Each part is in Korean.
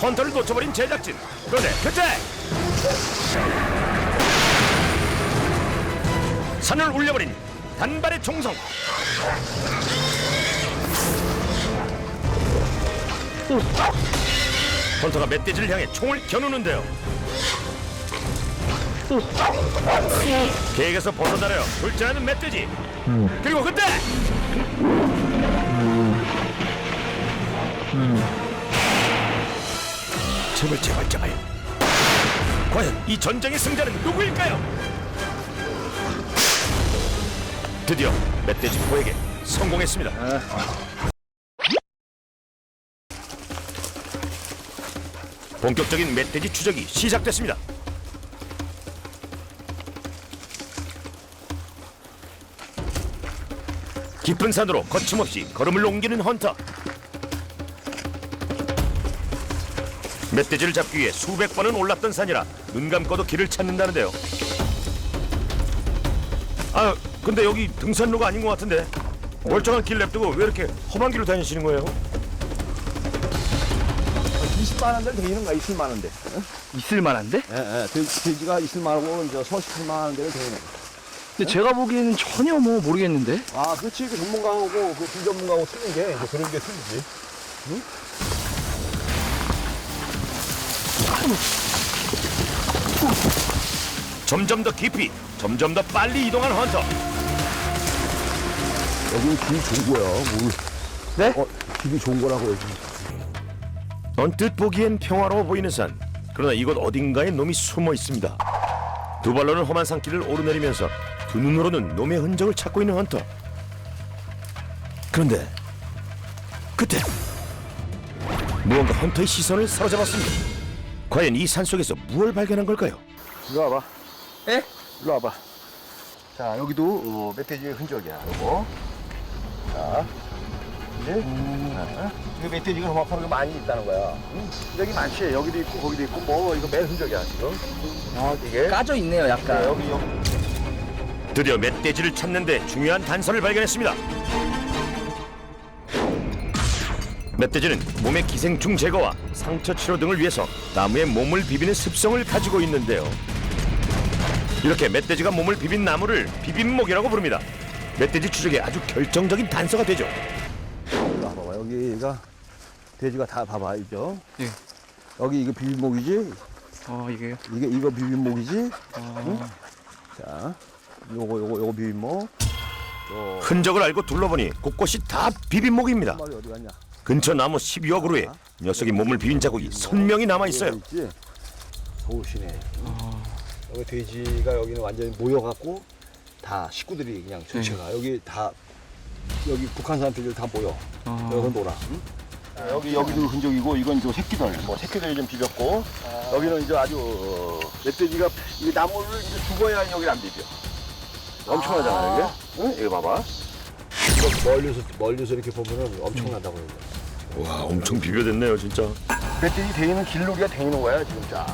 헌터를 놓쳐버린 제작진. 그런데 그때 산을 울려버린 단발의 총성. 헌터가 멧돼지를 향해 총을 겨누는데요. 계획에서 벗어나려 불자하는 멧돼지. 그리고 그때 제발 제발 제발. 과연 이 전쟁의 승자는 누구일까요? 드디어 멧돼지 포에게 성공했습니다. 본격적인 멧돼지 추적이 시작됐습니다. 깊은 산으로 거침없이 걸음을 옮기는 헌터. 멧돼지를 잡기 위해 수백 번은 올랐던 산이라 눈 감고도 길을 찾는다는데요. 아, 근데 여기 등산로가 아닌 것 같은데 멀쩡한 길 냅두고 왜 이렇게 험한 길로 다니시는 거예요? 20만 원들 되는 거야 있을 만한데. 있을 만한데? 예, 예. 돼- 돼지가 있을 만하고 이제 서식할 만한 데는 되는 거야. 근데 제가 보기에는 전혀 뭐 모르겠는데. 아, 그렇지. 그 전문가하고 그 비전문가하고 틀린 게 이제 그런 게 틀리지. 점점 더 깊이, 점점 더 빨리 이동한 헌터. 여기는 길이 좋은 거야. 뭘. 네? 어, 길이 좋은 거라고 여기. 언뜻 보기엔 평화로워 보이는 산. 그러나 이곳 어딘가에 놈이 숨어 있습니다. 두 발로는 험한 산길을 오르내리면서 두 눈으로는 놈의 흔적을 찾고 있는 헌터. 그런데 그때 무언가 헌터의 시선을 사로잡았습니다. 과연 이 산 속에서 무엇을 발견한 걸까요? 이리 와봐. 예? 이리 와봐. 자, 여기도 어, 멧돼지의 흔적이야. 이거. 자, 이제 자, 이거 멧돼지가 게 많이 있다는 거야. 응? 여기 많지. 여기도 있고 거기도 있고 뭐 이거 맨 흔적이야 지금. 아, 이게. 까져 있네요, 자, 약간. 여기 여기. 드디어 멧돼지를 찾는데 중요한 단서를 발견했습니다. 멧돼지는 몸의 기생충 제거와 상처 치료 등을 위해서 나무에 몸을 비비는 습성을 가지고 있는데요. 이렇게 멧돼지가 몸을 비빈 나무를 비빔목이라고 부릅니다. 멧돼지 추적에 아주 결정적인 단서가 되죠. 와봐. 여기가 돼지가 다 봐봐, 이죠? 예. 여기 이거 비빔목이지? 어, 이게요? 이게 이거 비빔목이지? 응? 자, 요거 요거 요거 비빔목. 요 흔적을 알고 둘러보니 곳곳이 다 비빔목입니다. 어디 갔냐? 근처 나무 12여 그루에 녀석이 몸을 비빈 자국이 선명히 남아 있어요. 있지? 좋으시네. 여기 돼지가 여기는 완전히 모여갖고 다 식구들이 그냥 전체가 여기 다 여기 북한 사람들이 다 모여. 여기 놀아. 응? 자, 여기 여기도 흔적이고 이건 저 새끼들 뭐 새끼들이 좀 비볐고 여기는 이제 아주 어, 멧돼지가 이 나무를 이제 죽어야 여기 안 비벼. 엄청나잖아 이게. 응? 이거 봐봐. 멀리서 멀리서 이렇게 보면은 엄청나다고 이거. 와 엄청 비벼댔네요 진짜. 멧돼지 다니는 길놀이가 다니는 거야 지금 자.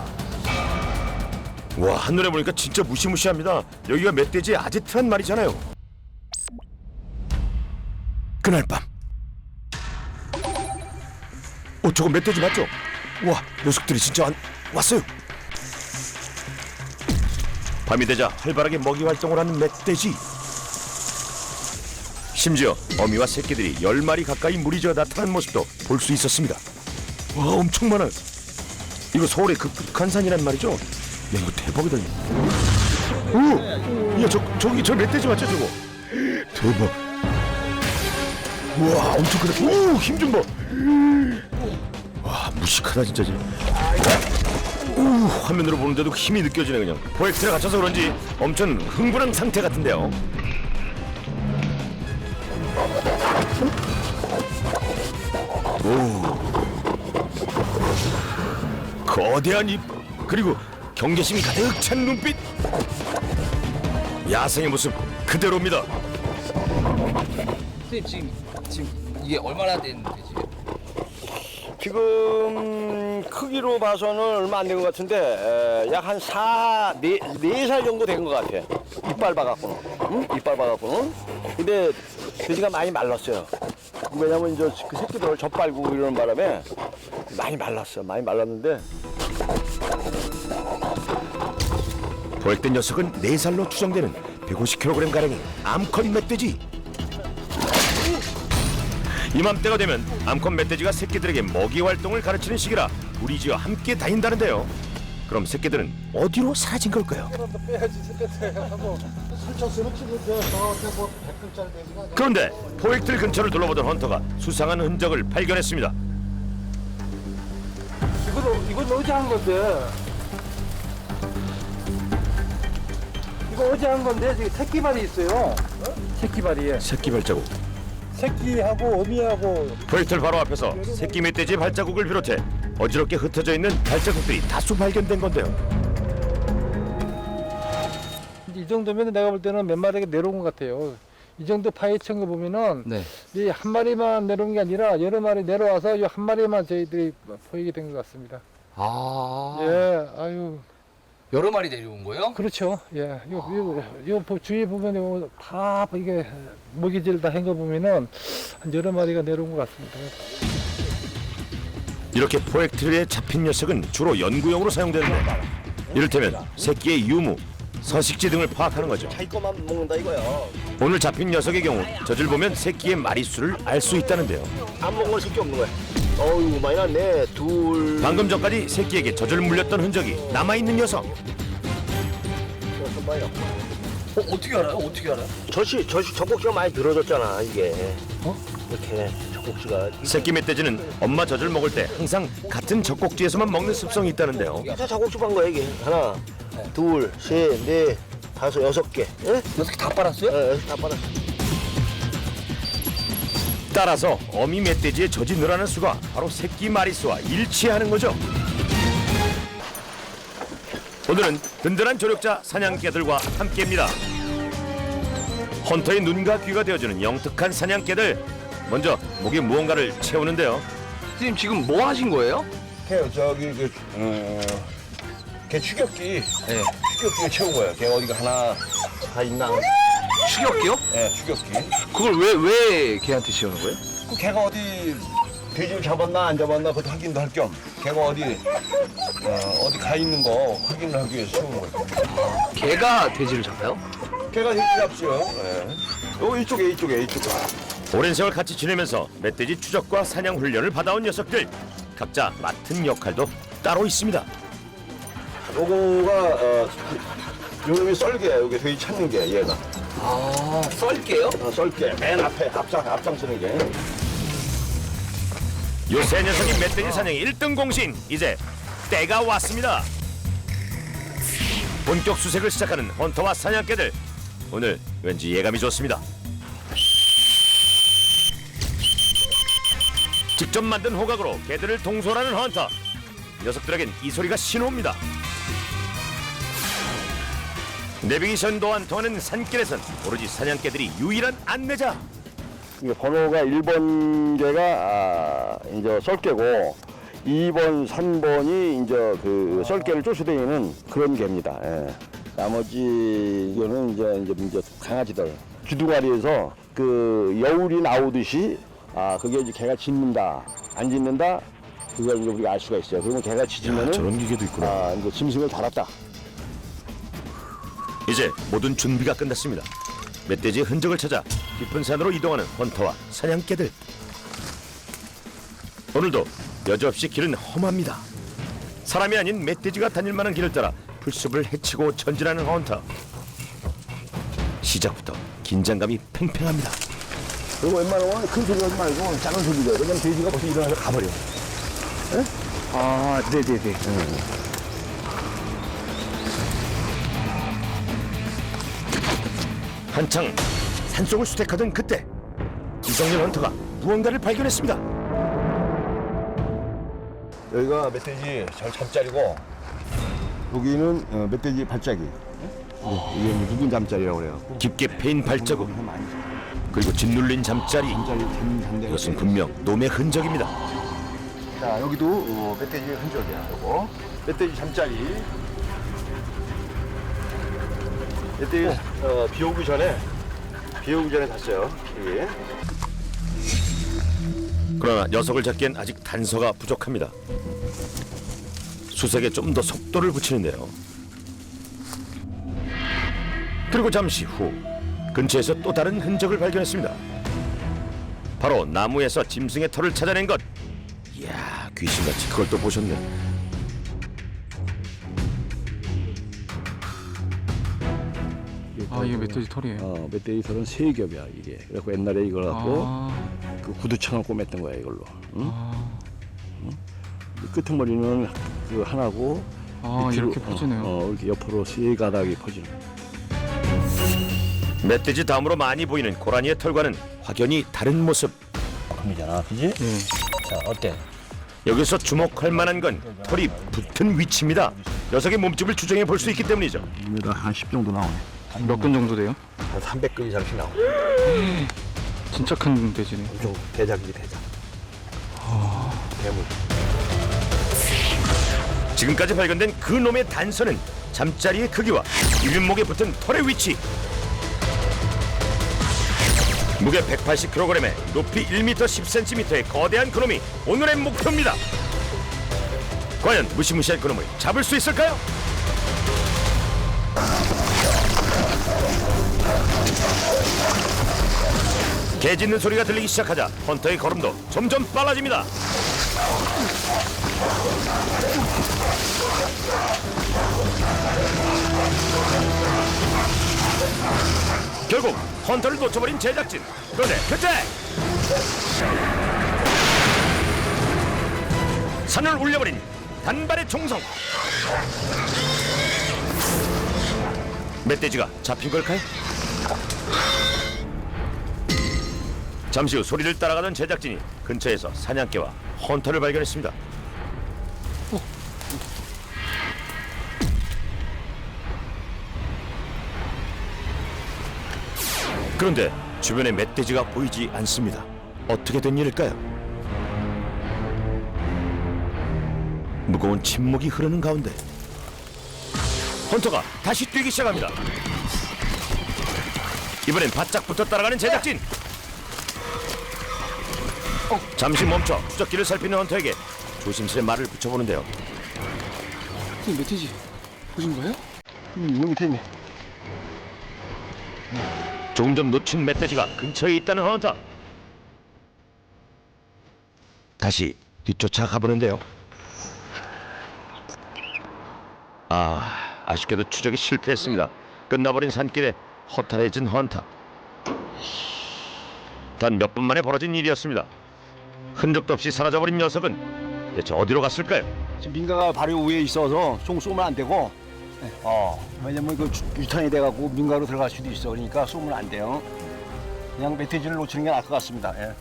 와 한눈에 보니까 진짜 무시무시합니다. 여기가 멧돼지의 아지트란 말이잖아요. 그날 밤. 어 저거 멧돼지 맞죠? 와 녀석들이 진짜 안, 왔어요. 밤이 되자 활발하게 먹이 활동을 하는 멧돼지. 심지어 어미와 새끼들이 열 마리 가까이 무리지어 나타난 모습도 볼 수 있었습니다. 와 엄청 많아요. 이거 서울의 그 북한산이란 말이죠? 야 이거 대박이다. 이거. 오, 야 저 저기 저 멧돼지 맞죠 저거? 대박. 와 엄청 크다. 오 힘 좀 봐. 와 무식하다 진짜 지. 오 화면으로 보는데도 힘이 느껴지네 그냥. 포획트에 갇혀서 그런지 엄청 흥분한 상태 같은데요. 거대한 입 그리고 경계심이 가득 찬 눈빛 야생의 모습 그대로입니다 선생님, 지금, 지금 이게 얼마나 됐는데, 지금? 지금 크기로 봐서는 얼마 안 된 것 같은데 약 한 사, 네, 네 살 정도 된 것 같아. 이빨 봐갖고는. 응? 이빨 봐갖고는. 근데 돼지가 많이 말랐어요. 왜냐면 이제 그 새끼들을 젖빨고 이러는 바람에 많이 말랐어. 많이 말랐는데 포획된 녀석은 4살로 추정되는 150kg 가량의 암컷 멧돼지. 이맘때가 되면 암컷 멧돼지가 새끼들에게 먹이 활동을 가르치는 시기라 우리 지와 함께 다닌다는데요. 그럼 새끼들은 어디로 사라진 걸까요? 그런데 포획틀 근처를 둘러보던 헌터가 수상한 흔적을 발견했습니다. 이건 이건 어제 한 건데. 이거 어제 한 건데 지금 새끼발이 있어요. 새끼발이에. 새끼 발자국. 새끼하고 어미하고 포획틀 바로 앞에서 새끼 멧돼지 발자국을 비롯해 어지럽게 흩어져 있는 발자국들이 다수 발견된 건데요. 이 정도면 내가 볼 때는 몇 마리가 내려온 것 같아요. 이 정도 파헤친 거 보면은 네. 이 한 마리만 내려온 게 아니라 여러 마리 내려와서 이 한 마리만 저희들이 보이게 된 것 같습니다. 아. 예, 아유, 여러 마리 내려온 거예요? 그렇죠. 예, 요, 요, 요 보- 주위에 보면 요다 이게 먹이질 다 한 거 보면은 한 여러 마리가 내려온 것 같습니다. 이렇게 포획틀에 잡힌 녀석은 주로 연구용으로 사용되는데 이를테면 새끼의 유무, 서식지 등을 파악하는 거죠. 자기 것만 먹는다 이거야. 오늘 잡힌 녀석의 경우 젖을 보면 새끼의 마리수를 알 수 있다는데요. 안 먹은 건 새끼 없는 거야. 어유 많이 났네. 둘. 방금 전까지 새끼에게 젖을 물렸던 흔적이 남아있는 녀석. 여섯. 어, 어떻게 알아요? 어떻게 알아요? 젖이 젖이 젖꼭지가 많이 늘어졌잖아 이게. 어? 이렇게 젖꼭지가. 새끼 멧돼지는 엄마 젖을 먹을 때 항상 같은 젖꼭지에서만 먹는 습성이 있다는데요. 다 젖꼭지 반 거야 이게. 하나, 둘, 셋, 넷, 다섯, 여섯 개. 예? 여섯 개 다 빨았어요? 어, 여섯 다 빨았어. 따라서 어미 멧돼지의 젖이 늘어나는 수가 바로 새끼 마리수와 일치하는 거죠. 오늘은 든든한 조력자 사냥개들과 함께입니다. 헌터의 눈과 귀가 되어주는 영특한 사냥개들. 먼저 목에 무언가를 채우는데요. 선생님 지금 뭐 하신 거예요? 걔 저기 그 어, 걔 추격기. 네. 추격기에 채운 거야. 걔 어디가 하나 다 있나? 추격기요? 예, 추격기. 그걸 왜 왜 걔한테 씌우는 거예요? 그 걔가 어디 돼지를 잡았나 안 잡았나 그것도 확인도 할 겸 걔가 어디 어, 어디 가 있는 거 확인을 하기 위해서 채우는 거예요. 걔가 돼지를 잡아요? 걔가 돼지 잡지요. 예. 요 이쪽에 이쪽에 이쪽에. 오랜 세월 같이 지내면서 멧돼지 추적과 사냥 훈련을 받아온 녀석들. 각자 맡은 역할도 따로 있습니다. 요거가 어, 요놈이 썰개야. 여기 돼지 찾는 게 얘가. 아, 썰게요? 어, 썰개 맨 앞에 앞장 앞장 서는 게. 요새 녀석이 멧돼지 사냥의 1등 공신 이제 때가 왔습니다. 본격 수색을 시작하는 헌터와 사냥개들 오늘 왠지 예감이 좋습니다. 직접 만든 호각으로 개들을 동솔하는 헌터 녀석들에겐 이 소리가 신호입니다. 내비게이션 또한 통하는 산길에선 오로지 사냥개들이 유일한 안내자 이게 번호가 1번 개가 아, 이제 썰개고 2번, 3번이 이제 그 썰개를 쫓아다니는 그런 개입니다. 예. 나머지 이거는 이제 이제 강아지들 주둥아리에서 그 여울이 나오듯이 아 그게 이제 개가 짖는다 안 짖는다 그걸 이제 우리가 알 수가 있어요. 그러면 개가 짖으면은 저런 기계도 있구나. 아 이제 짐승을 달았다. 이제 모든 준비가 끝났습니다. 멧돼지의 흔적을 찾아 깊은 산으로 이동하는 헌터와 사냥개들. 오늘도 여지없이 길은 험합니다. 사람이 아닌 멧돼지가 다닐 만한 길을 따라 풀숲을 헤치고 전진하는 헌터. 시작부터 긴장감이 팽팽합니다. 그리고 웬만하면 큰 소리 하지 말고 작은 소리 져 그러면 돼지가 벌써 일어나서 가버려. 아, 네네네. 한창 산속을 수색하던 그때 이성렬 헌터가 무언가를 발견했습니다. 여기가 멧돼지 잘 잠자리고 여기는 어, 멧돼지 발자기. 어, 이게 뭐 묵은 잠자리라고 그래요. 깊게 패인 발자국 그리고 짓눌린 잠자리. 이것은 분명 놈의 흔적입니다. 자 여기도 어, 멧돼지 흔적이야. 이거 멧돼지 잠자리. 멧돼지 어, 비 오기 전에 비 오기 전에 탔어요. 여기. 그러나 녀석을 잡기엔 아직 단서가 부족합니다. 수색에 좀 더 속도를 붙이는데요. 그리고 잠시 후 근처에서 또 다른 흔적을 발견했습니다. 바로 나무에서 짐승의 털을 찾아낸 것. 이야 귀신같이 그걸 또 보셨네. 아 이게 멧돼지 털이에요. 어, 멧돼지 털은 세 겹이야 이게. 그래갖고 옛날에 이걸 갖고 아, 그 구두처럼 꼬맸던 거야 이걸로. 응? 아, 이 끄트머리는 그 하나고 아 밑으로, 이렇게 퍼지네요. 어, 어, 이렇게 옆으로 세 가닥이 퍼지는. 거야. 멧돼지 다음으로 많이 보이는 고라니의 털과는 확연히 다른 모습. 금이잖아, 그지? 네. 자 어때? 여기서 주목할 만한 건 털이 붙은 위치입니다. 녀석의 몸집을 추정해 볼 수 있기 때문이죠. 이거 한10 정도 나오네. 몇 근 정도 돼요? 한 300근 이상씩 나오네. 진짜 큰 돼지네. 엄청 대작이지 대작. 대물. 지금까지 발견된 그 놈의 단서는 잠자리의 크기와 일목에 붙은 털의 위치. 무게 180kg에 높이 1m 10cm의 거대한 그놈이 오늘의 목표입니다. 과연 무시무시한 그놈을 잡을 수 있을까요? 개 짖는 소리가 들리기 시작하자 헌터의 걸음도 점점 빨라집니다. 결국 헌터를 놓쳐버린 제작진. 그런데 그때 산을 울려버린 단발의 총성. 멧돼지가 잡힌 걸까요? 잠시 후 소리를 따라가던 제작진이 근처에서 사냥개와 헌터를 발견했습니다. 그런데 주변에 멧돼지가 보이지 않습니다. 어떻게 된 일일까요? 무거운 침묵이 흐르는 가운데 헌터가 다시 뛰기 시작합니다. 이번엔 바짝부터 따라가는 제작진. 잠시 멈춰 추적기를 살피는 헌터에게 조심스레 말을 붙여보는데요. 이 멧돼지 보신 거예요? 음, 여기 밑에 있네. 조금 전 놓친 멧돼지가 근처에 있다는 헌터. 다시 뒤쫓아 가보는데요. 아, 아쉽게도 추적이 실패했습니다. 끝나버린 산길에 허탈해진 헌터. 단 몇 분 만에 벌어진 일이었습니다. 흔적도 없이 사라져버린 녀석은 대체 어디로 갔을까요? 지금 민가가 바로 위에 있어서 총 쏘면 안 되고. 어. 왜냐면 그 주- 유탄이 돼갖고 민가로 들어갈 수도 있어. 그러니까 쏘면 안 돼요. 그냥 멧돼지를 놓치는 게 나을 것 같습니다. 예.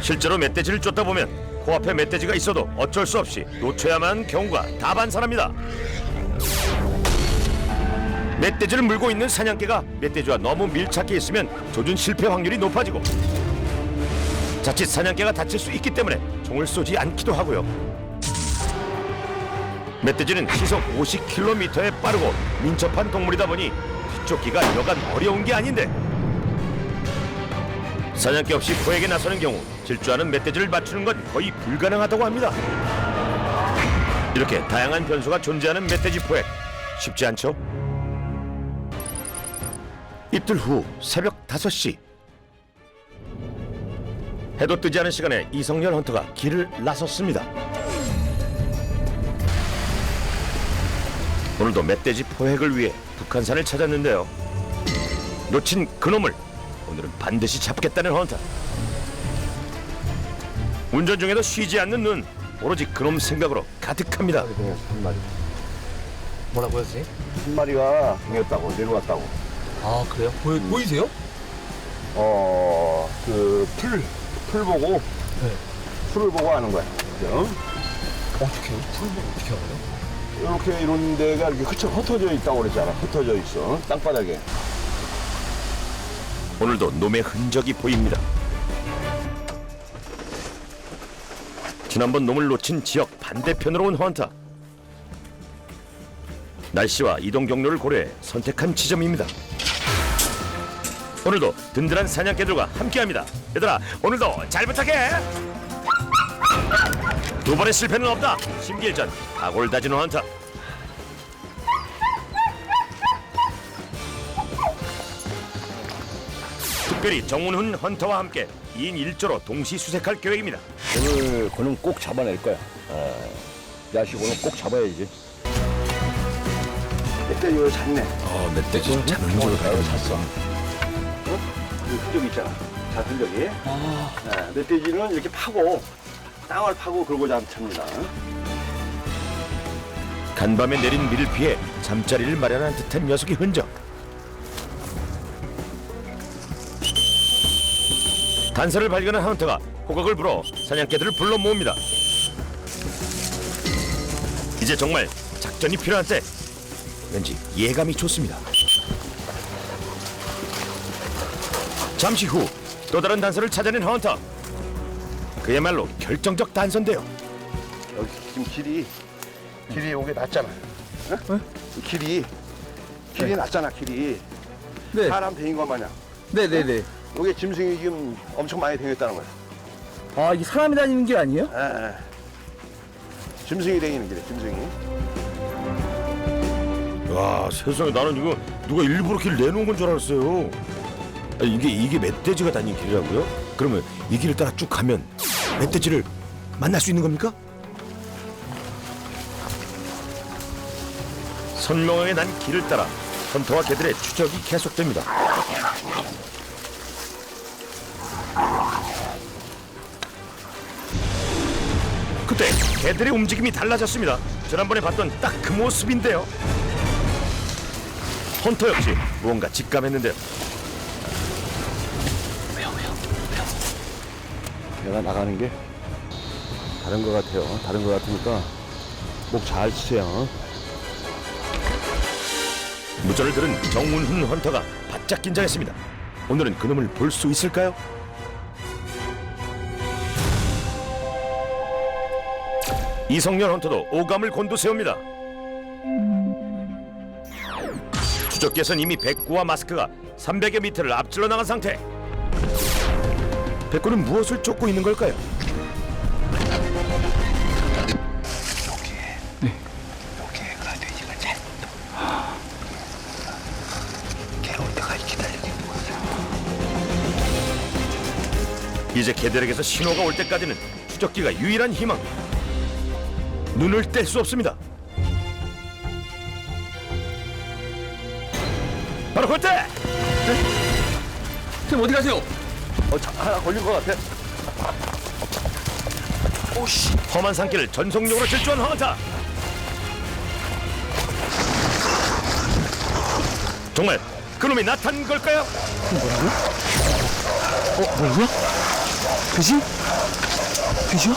실제로 멧돼지를 쫓다 보면 코앞에 멧돼지가 있어도 어쩔 수 없이 놓쳐야만 하는 경우가 다반사랍니다. 멧돼지를 물고 있는 사냥개가 멧돼지와 너무 밀착해 있으면 조준 실패 확률이 높아지고 자칫 사냥개가 다칠 수 있기 때문에 총을 쏘지 않기도 하고요. 멧돼지는 시속 50km에 빠르고 민첩한 동물이다 보니 뒤쫓기가 여간 어려운 게 아닌데 사냥개 없이 포획에 나서는 경우 질주하는 멧돼지를 맞추는 건 거의 불가능하다고 합니다. 이렇게 다양한 변수가 존재하는 멧돼지 포획 쉽지 않죠? 이틀 후 새벽 5시 해도 뜨지 않은 시간에 이성열 헌터가 길을 나섰습니다. 오늘도 멧돼지 포획을 위해 북한산을 찾았는데요. 놓친 그놈을 오늘은 반드시 잡겠다는 헌터. 운전 중에도 쉬지 않는 눈, 오로지 그놈 생각으로 가득합니다. 한 마리. 뭐라고요, 선생님? 한 마리가 죽였다고 내려왔다고. 아, 그래요? 보이, 보이세요? 어, 그 풀, 풀 보고 풀을 보고 하는 거야. 그죠? 어떻게 해요? 풀을 어떻게 하나요? 이렇게 이런 데가 이렇게 흩어, 흩어져 있다고 그랬잖아. 흩어져 있어. 땅바닥에. 오늘도 놈의 흔적이 보입니다. 지난번 놈을 놓친 지역 반대편으로 온 헌터. 날씨와 이동 경로를 고려해 선택한 지점입니다. 오늘도 든든한 사냥개들과 함께합니다. 얘들아, 오늘도 잘 부탁해. 두 번의 실패는 없다. 심기일전 각오를 다지는 헌터. 특별히 정운훈 헌터와 함께 2인 1조로 동시 수색할 계획입니다. 오늘 그는 꼭 잡아낼 거야. 어. 야식 오늘 꼭 잡아야지. 멧돼지 이거 잤네. 어, 멧돼지 잡는 어, 잘 잤어. 어? 이 흔적 있잖아. 잣은 적이. 아. 네, 멧돼지는 이렇게 파고 땅을 파고 그러고 잡습니다. 간밤에 내린 비를 피해 잠자리를 마련한 듯한 녀석의 흔적. 단서를 발견한 헌터가 호각을 불어 사냥개들을 불러 모읍니다. 이제 정말 작전이 필요한 때 왠지 예감이 좋습니다. 잠시 후 또 다른 단서를 찾아낸 헌터. 그야말로 결정적 단서인데요. 여기 지금 길이 길이 여기 낮잖아. 어? 이 길이 길이 낮잖아. 길이 네. 사람 대인 것 마냥. 네 네 네. 여기 짐승이 지금 엄청 많이 다녔다는 거야. 아, 이게 사람이 다니는 길 아니에요? 예, 예. 짐승이 다니는 길에 짐승이. 와 세상에 나는 이거 누가 일부러 길 내놓은 건 줄 알았어요. 아니, 이게 이게 멧돼지가 다니는 길이라고요? 그러면 이 길을 따라 쭉 가면 멧돼지를 만날 수 있는 겁니까? 선명하게 난 길을 따라 헌터와 개들의 추적이 계속됩니다. 그때 개들의 움직임이 달라졌습니다. 지난번에 봤던 딱 그 모습인데요. 헌터 역시 무언가 직감했는데요. 내가 나가는 게 다른 것 같아요. 다른 것 같으니까 목 잘 치세요. 무전을 들은 정운훈 헌터가 바짝 긴장했습니다. 오늘은 그놈을 볼 수 있을까요? 이성년 헌터도 오감을 곤두세웁니다. 추적기에선 이미 백구와 마스크가 300여 미터를 앞질러 나간 상태. 백구는 무엇을 쫓고 있는 걸까요? 이제 개들에게서 신호가 올 때까지는 추적기가 유일한 희망. 눈을 뗄 수 없습니다. 바로 그때 선생님 어디 가세요? 어, 자, 하나 걸린 것 같아. 험한 산길을 전속력으로 질주한 황타. 정말 그놈이 나타난 걸까요? 그지? 그죠?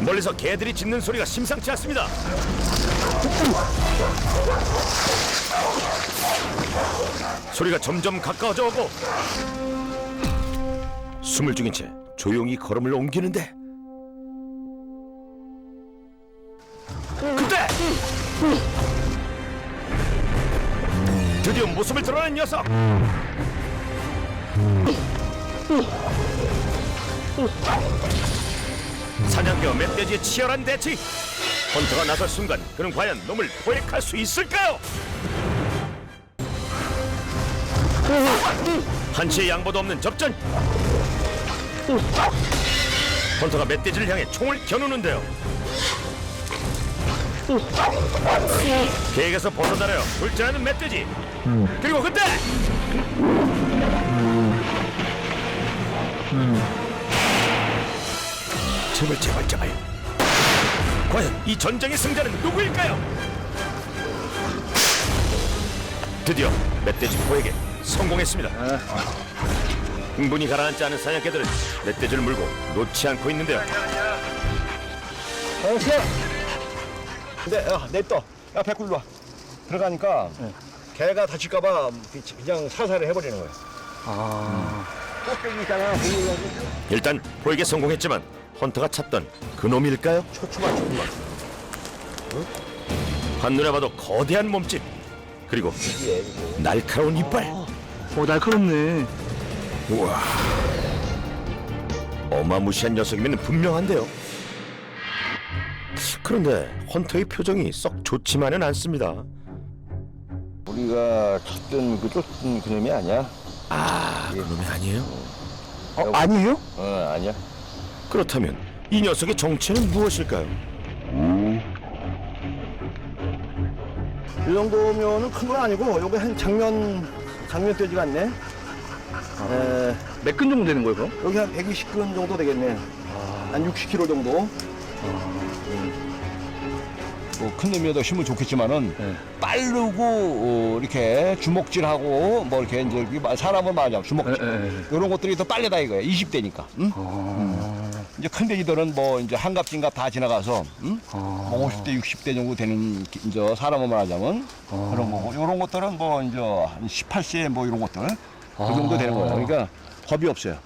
멀리서 개들이 짖는 소리가 심상치 않습니다. 소리가 점점 가까워져 오고 숨을 죽인 채 조용히 걸음을 옮기는데 그때 드디어 모습을 드러낸 녀석 사냥개와 멧돼지의 치열한 대치 헌터가 나설 순간 그는 과연 놈을 포획할 수 있을까요? 한치의 양보도 없는 접전. 헌터가 멧돼지를 향해 총을 겨누는데요. 계획에서 벗어나려 불진하는 멧돼지. 그리고 그때! 제발 제발 제발. 과연 이 전쟁의 승자는 누구일까요? 드디어 멧돼지 포에게 성공했습니다 흥분이 가라앉지 않은 사냥개들은 멧돼지를 물고 놓지 않고 있는데요 알았어. 근데 야, 냅둬. 야, 백굴로 와. 들어가니까 개가 다칠까봐 그냥 살살을 해버리는 거야. 아. 꼭대기 있잖아. 보이려고. 일단 포획에 성공했지만 헌터가 찾던 그놈일까요? 초추만 초추만. 한눈에 봐도 거대한 몸집 그리고. 날카로운 이빨 어, 날카롭네. 우와 어마무시한 녀석이면 분명한데요 그런데 헌터의 표정이 썩 좋지만은 않습니다 우리가 찾던 그 쫓던 그놈이 아니야. 아 그놈이 아니에요? 어, 아니에요? 어, 아니야. 그렇다면 이 녀석의 정체는 무엇일까요? 이 정도면은 큰 건 아니고 여기 한 장면 장면 떼지 같네. 에, 몇 근 정도 되는 거예요, 그럼? 여기 한 120근 정도 되겠네. 한 60kg 정도. 뭐큰 놈이라도 힘은 좋겠지만은 네. 빠르고 어, 이렇게 주먹질하고 뭐 이렇게 이제 마- 사람을 말하자면 주먹질 예, 예. 이런 것들이 더 빨리다 이거야. 20대니까. 응? 이제 큰 돼지들은 뭐 이제 한갑 진갑 다 지나가서 응? 뭐 50대 60대 정도 되는 기- 이제 사람을 말하자면 그런 거고 이런 것들은 뭐 이제 한 18세 뭐 이런 것들 그 정도 되는 거야. 그러니까 겁이 없어요.